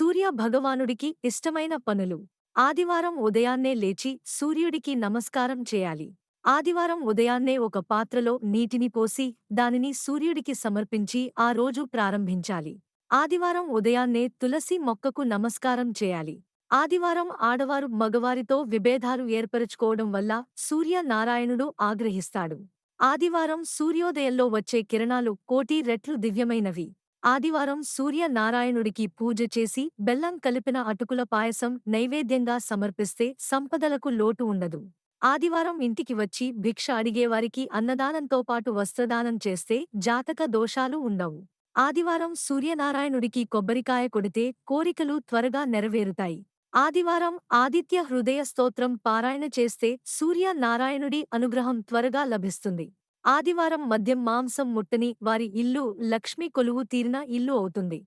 సూర్య భగవానుడికి ఇష్టమైన పనులు. ఆదివారం ఉదయాన్నే లేచి సూర్యుడికి నమస్కారం చేయాలి. ఆదివారం ఉదయాన్నే ఒక పాత్రలో నీటిని పోసి దానిని సూర్యుడికి సమర్పించి ఆ రోజు ప్రారంభించాలి. ఆదివారం ఉదయాన్నే తులసి మొక్కకు నమస్కారం చేయాలి. ఆదివారం ఆడవారు మగవారితో విభేదాలు ఏర్పరచుకోవడం వల్ల సూర్య నారాయణుడు ఆగ్రహిస్తాడు. ఆదివారం సూర్యోదయంలో వచ్చే కిరణాలు కోటి రెట్లు దివ్యమైనవి. ఆదివారం సూర్య నారాయణుడికి పూజ చేసి బెల్లం కలిపిన అటుకుల పాయసం నైవేద్యంగా సమర్పిస్తే సంపదలకు లోటు ఉండదు. ఆదివారం ఇంటికి వచ్చి భిక్ష అడిగేవారికి అన్నదానంతో పాటు వస్త్రదానం చేస్తే జాతక దోషాలు ఉండవు. ఆదివారం సూర్యనారాయణుడికి కొబ్బరికాయ కొడితే కోరికలు త్వరగా నెరవేరుతాయి. ఆదివారం ఆదిత్య హృదయ స్తోత్రం పారాయణ చేస్తే సూర్య నారాయణుడి అనుగ్రహం త్వరగా లభిస్తుంది. ఆదివారం మద్యం మాంసం ముట్టని వారి ఇల్లు లక్ష్మీ కొలువు తీరిన ఇల్లు అవుతుంది.